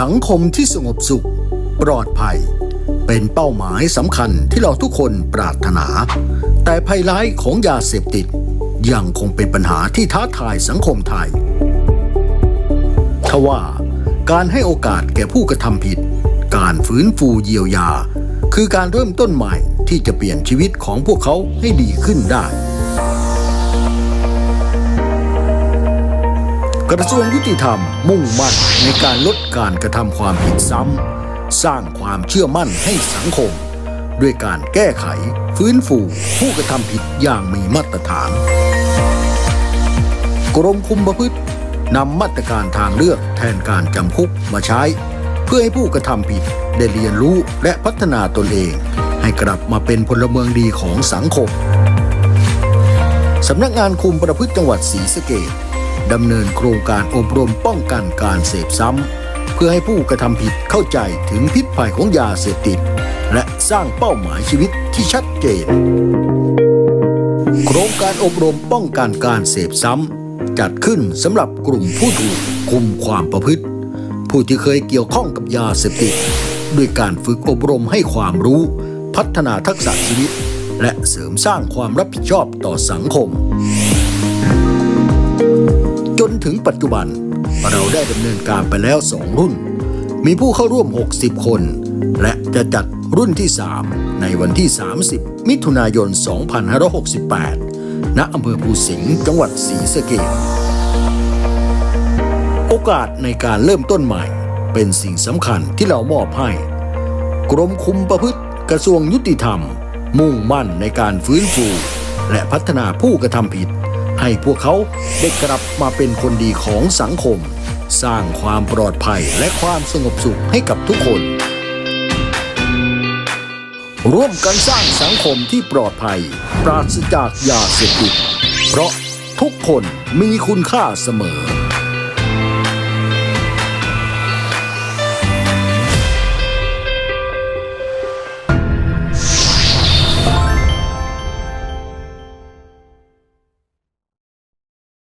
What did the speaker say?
สังคมที่สงบสุข ปลอดภัย เป็นเป้าหมายสำคัญที่เราทุกคนปรารถนา แต่ภัยร้ายของยาเสพติด ยังคงเป็นปัญหาที่ท้าทายสังคมไทยทว่าการให้โอกาสแก่ผู้กระทำผิด การฟื้นฟูเยียวยา คือการเริ่มต้นใหม่ที่จะเปลี่ยนชีวิตของพวกเขาให้ดีขึ้นได้ กระทรวงยุติธรรมมุ่งมั่นในการลดการกระทำความผิดซ้ำ สร้างความเชื่อมั่นให้สังคม ด้วยการแก้ไข ฟื้นฟูผู้กระทำผิดอย่างมีมาตรฐาน กรมคุมประพฤตินำมาตรการทางเลือกแทนการจำคุกมาใช้ เพื่อให้ผู้กระทำผิดได้เรียนรู้และพัฒนาตนเอง ให้กลับมาเป็นพลเมืองดีของสังคมสำนักงานคุมประพฤติจังหวัดศรีสะเกษ ดำเนินโครงการอบรมป้องกันการเสพซ้ำ เพื่อให้ผู้กระทำผิดเข้าใจถึงพิษภัยของยาเสพติด และสร้างเป้าหมายชีวิตที่ชัดเจน โครงการอบรมป้องกันการเสพซ้ำ จัดขึ้นสำหรับกลุ่มผู้ถูกคุมความประพฤติ ผู้ที่เคยเกี่ยวข้องกับยาเสพติดด้วยการฝึกอบรมให้ความรู้ พัฒนาทักษะชีวิต และเสริมสร้างความรับผิดชอบต่อสังคม นถึงปัจจุบัน เราได้ดำเนินการไปแล้ว 2 รุ่น มีผู้เข้าร่วม 60 คน และจะจัดรุ่นที่ 3 ในวันที่ 30 มิถุนายน 2568 ณอำเภอภูสิงห์จังหวัดศรีสะเกษโอกาสในการเริ่มต้นใหม่เป็นสิ่งสำคัญที่เรามอบให้ กรมคุมประพฤติกระทรวงยุติธรรม มุ่งมั่นในการฟื้นฟู และพัฒนาผู้กระทำผิด ให้พวกเขาได้กลับมาเป็นคนดีของสังคม สร้างความปลอดภัยและความสงบสุขให้กับทุกคน ร่วมกันสร้างสังคมที่ปลอดภัย ปราศจากยาเสพติดเพราะทุกคนมีคุณค่าเสมอ